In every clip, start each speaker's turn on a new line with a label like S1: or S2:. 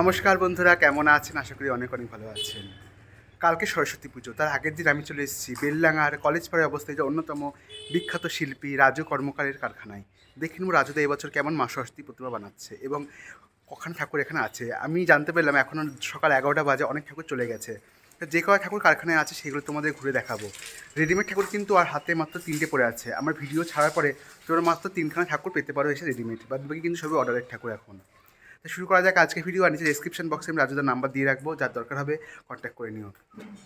S1: নমস্কার বন্ধুরা, কেমন আছেন? আশা করি অনেক অনেক ভালো আছেন। কালকে সরস্বতী পুজো, তার আগের দিন আমি চলে এসেছি বেললাঙার কলেজ পাড়ে অবস্থিত অন্যতম বিখ্যাত শিল্পী রাজু কর্মকারের কারখানায়। দেখে নেব রাজুদা এবছর কেমন মা সরস্বতী প্রতিমা বানাচ্ছে এবং কখন ঠাকুর এখানে আছে। আমি জানতে পারলাম এখন সকাল এগারোটা বাজে, অনেক ঠাকুর চলে গেছে। যে কয় ঠাকুর কারখানায় আছে সেগুলো তোমাদের ঘুরে দেখাবো। রেডিমেড ঠাকুর কিন্তু আর হাতে মাত্র তিনটে পড়ে আছে। আমার ভিডিও ছাড়ার পরে তোমরা মাত্র তিনখানা ঠাকুর পেতে পারো এসে রেডিমেড বাদ বাকি কিন্তু সবই অর্ডারের ঠাকুর এখন। তো শুরু করা যাক আজকে ভিডিও আর নিচে ডিসক্রিপশন বক্সে আমি রাজুদার নাম্বার দিয়ে রাখব, যার দরকার হবে কন্ট্যাক্ট করে নিও।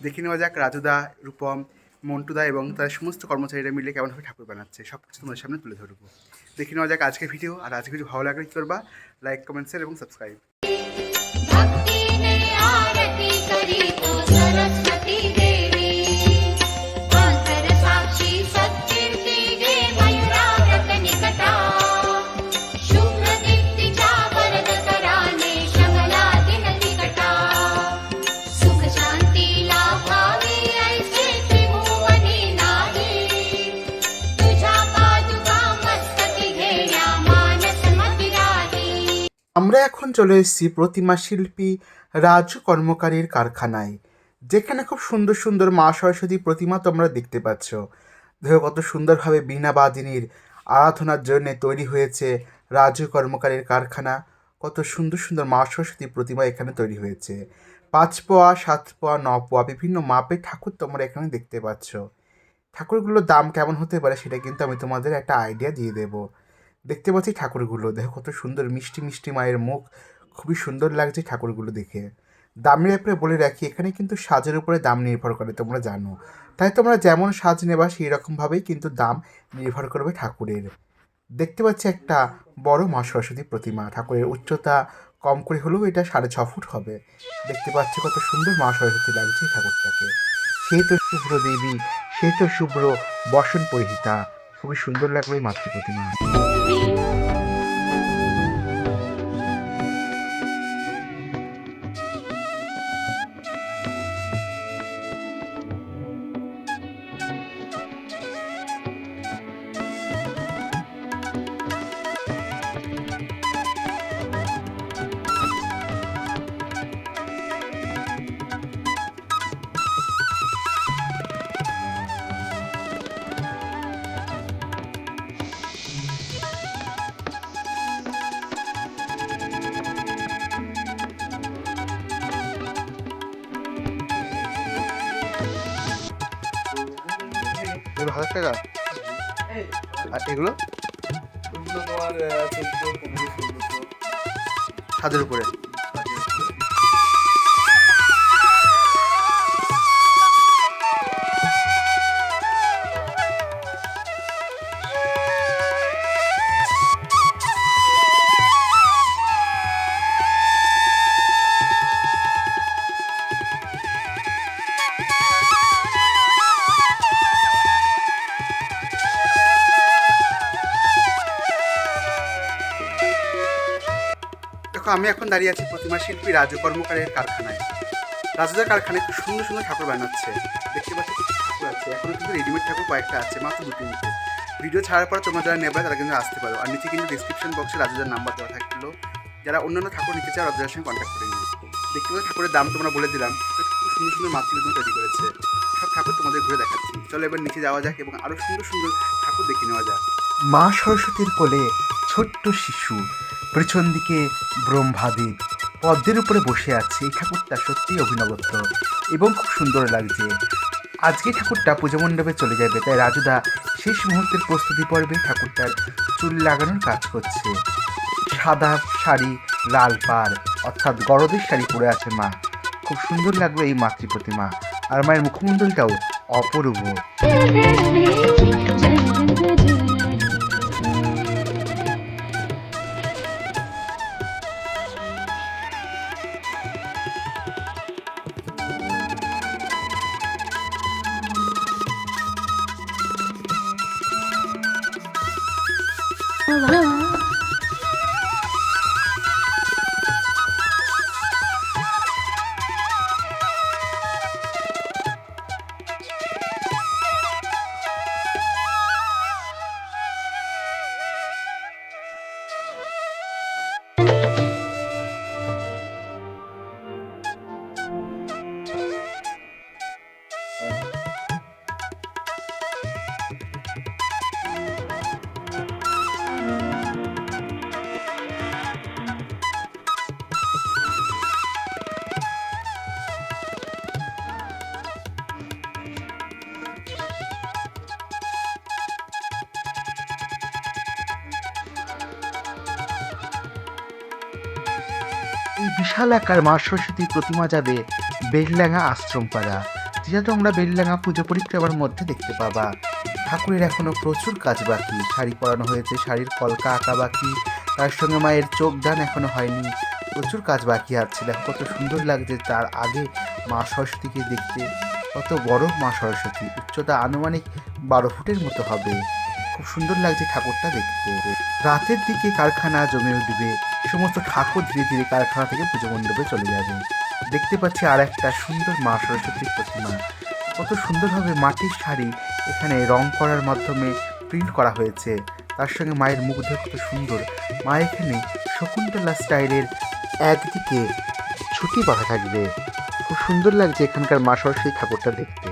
S1: দেখে নেওয়া যাক রাজুদা, রূপম, মন্টুদা এবং তার সমস্ত কর্মচারীরা মিলে কেমনভাবে ঠাকুর বানাচ্ছে সব কিছু তোমাদের সামনে তুলে ধরবো। দেখে নেওয়া যাক আজকে ভিডিও আর আজকে ভিডিও ভালো লাগলে কী করবা? লাইক কমেন্ট শেয়ার এবং সাবস্ক্রাইব আমরা এখন চলে এসেছি প্রতিমা শিল্পী রাজু কর্মকারীর কারখানায়, যেখানে খুব সুন্দর সুন্দর মা সরস্বতী প্রতিমা তোমরা দেখতে পাচ্ছ। দেখো কত সুন্দরভাবে বীণা বাদিনীর আরাধনার জন্য তৈরি হয়েছে রাজু কর্মকারীর কারখানা। কত সুন্দর সুন্দর মা সরস্বতী প্রতিমা এখানে তৈরি হয়েছে। পাঁচ পোয়া, সাত পোয়া, ন পোয়া বিভিন্ন মাপের ঠাকুর তোমরা এখানে দেখতে পাচ্ছ। ঠাকুরগুলোর দাম কেমন হতে পারে সেটা কিন্তু আমি তোমাদের একটা আইডিয়া দিয়ে দেবো। দেখতে পাচ্ছি ঠাকুরগুলো। দেখো কত সুন্দর মিষ্টি মিষ্টি মায়ের মুখ। খুবই সুন্দর লাগছে ঠাকুরগুলো দেখে। দামের ব্যাপারে বলে রাখি, এখানে কিন্তু সাজের উপরে দাম নির্ভর করে, তোমরা জানো। তাই তোমরা যেমন সাজ নেবা সেই রকমভাবেই কিন্তু দাম নির্ভর করবে ঠাকুরের। দেখতে পাচ্ছি একটা বড় মা সরস্বতী প্রতিমা। ঠাকুরের উচ্চতা কম করে হলেও এটা সাড়ে ছ ফুট হবে। দেখতে পাচ্ছি কত সুন্দর মা সরস্বতী লাগছে ঠাকুরটাকে। সেই তো শুভ্র দেবী সেই তো শুভ্র বসন পরিহিতা। খুবই সুন্দর লাগল এই মাতৃ প্রতিমা। Beep. এগুলো হাজার টাকা? আর এগুলো? ছাদের উপরে। আমি এখন দাঁড়িয়ে আছি প্রতিমা শিল্পী রাজু কর্মকারের কারখানায়। রাজুদার কারখানায় খুব সুন্দর সুন্দর ঠাকুর বানাচ্ছে। দেখতে পাচ্ছি কিছু ঠাকুর আছে। এখনও কিন্তু রেডিমেড ঠাকুর কয়েকটা আছে, মাত্র দু তিনটে ভিডিও ছাড়ার পর তোমরা যারা নেবে তারা কিন্তু আসতে পারো। আর নিচে কিন্তু ডিসক্রিপশন বক্সে রাজুদার নাম্বার দেওয়া থাকল। যারা অন্যান্য ঠাকুর নিতে চাও, রাজুদার সঙ্গে কন্ট্যাক্ট করে নিও। দেখতে পাচ্ছি ঠাকুরের দাম তোমরা বলে দিলাম। খুব সুন্দর সুন্দর মাতৃগুলো তৈরি করেছে। সব ঠাকুর তোমাদের ঘুরে দেখাচ্ছি। চলো এবার নিচে যাওয়া যাক এবং আরও সুন্দর সুন্দর ঠাকুর দেখে নেওয়া যাক। মা সরস্বতীর কোলে ছোট্ট শিশু। পেছন দিকে ব্রহ্মাদেব পদ্মের উপরে বসে আছে। এই ঠাকুরটা সত্যিই অভিনবত্ব এবং খুব সুন্দর লাগছে। আজকে ঠাকুরটা পুজো মণ্ডপে চলে যাবে, তাই রাজুদা শেষ মুহূর্তের প্রস্তুতি পর্বে ঠাকুরটার চুল লাগানোর কাজ করছে। সাদা শাড়ি লাল পাড়, অর্থাৎ গরদের শাড়ি পরে আছে মা। খুব সুন্দর লাগবে এই মাতৃ প্রতিমা আর মায়ের মুখমণ্ডলটাও অপূর্ব। বিশাল আকার মা সরস্বতীর প্রতিমা যাবে বেলডাঙ্গা আশ্রমপাড়া যেটা তোমরা বেলডাঙ্গা পুজো পরিক্রমার মধ্যে দেখতে পাবা। ঠাকুরের এখনও প্রচুর কাজ বাকি। শাড়ি পরানো হয়েছে, শাড়ির কলকা আঁকা বাকি, তার সঙ্গে মায়ের চোখ দান এখনও হয়নি। প্রচুর কাজ বাকি আছে। দেখো কত সুন্দর লাগছে তার আগে মা সরস্বতীকে দেখতে। কত বড় মা সরস্বতী। উচ্চতা আনুমানিক বারো ফুটের মতো হবে। খুব সুন্দর লাগছে ঠাকুরটা দেখতে। রাতের দিকে কারখানা জমে উঠবে। সমস্ত ঠাকুর ধীরে ধীরে কারখানা থেকে পুজো মণ্ডপে চলে যাবে। দেখতে পাচ্ছি আর একটা সুন্দর মা সরস্বতীর প্রতিমা। কত সুন্দরভাবে মাটির শাড়ি এখানে রং করার মাধ্যমে প্রিন্ট করা হয়েছে। তার সঙ্গে মায়ের মুখ দেখে কত সুন্দর। মা এখানে শকুন্তলা স্টাইলের একদিকে ছুটি বাঁধা থাকবে। খুব সুন্দর লাগছে এখানকার মা সরস্বতী ঠাকুরটা দেখতে।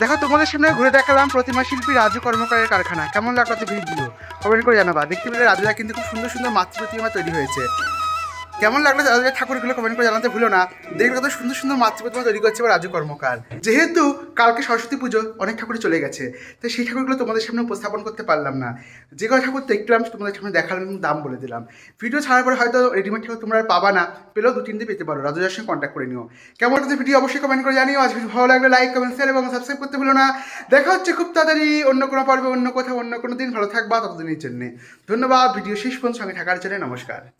S1: দেখো, তোমাদের সামনে ঘুরে দেখালাম প্রতিমা শিল্পী রাজু কর্মকারের কারখানা। কেমন লাগল ভিডিও কমেন্ট করে জানাবা। দেখতে পেলে রাজুরা কিন্তু খুব সুন্দর সুন্দর মাতৃ প্রতিমা তৈরি হয়েছে। কেমন লাগল রাজুদের ঠাকুরগুলো কমেন্ট করে জানাতে ভুলো না। দেখবে কত সুন্দর সুন্দর মাতৃ প্রতিমা তৈরি করছে বা রাজু কর্মকার। যেহেতু কালকে সরস্বতী পুজো, অনেক ঠাকুরই চলে গেছে। তাই সেই ঠাকুরগুলো তোমাদের সামনে উপস্থাপন করতে পারলাম না। যে কটা ঠাকুর দেখলাম, তোমাদের সামনে দেখালাম এবং দাম বলে দিলাম। ভিডিও ছাড়ার পরে হয়তো রেডিমেড ঠাকুর তোমরা আর পাবা না। পেলেও দু তিনটে পেতে পারো। রাজুদার সঙ্গে কন্ট্যাক্ট করে নিও। কেমন লাগছে ভিডিও অবশ্যই কমেন্ট করে জানিও। আজ ভালো লাগলে লাইক কমেন্ট শেয়ার এবং সাবস্ক্রাইব করতে ভুলো না। দেখা হচ্ছে খুব তাড়াতাড়ি অন্য কোনো পর্বে, অন্য কোথাও, অন্য কোনো দিন। ভালো থাকবা ততদিনের জন্য। ধন্যবাদ। ভিডিও শেষ পর্যন্ত সঙ্গে থাকার জন্য নমস্কার।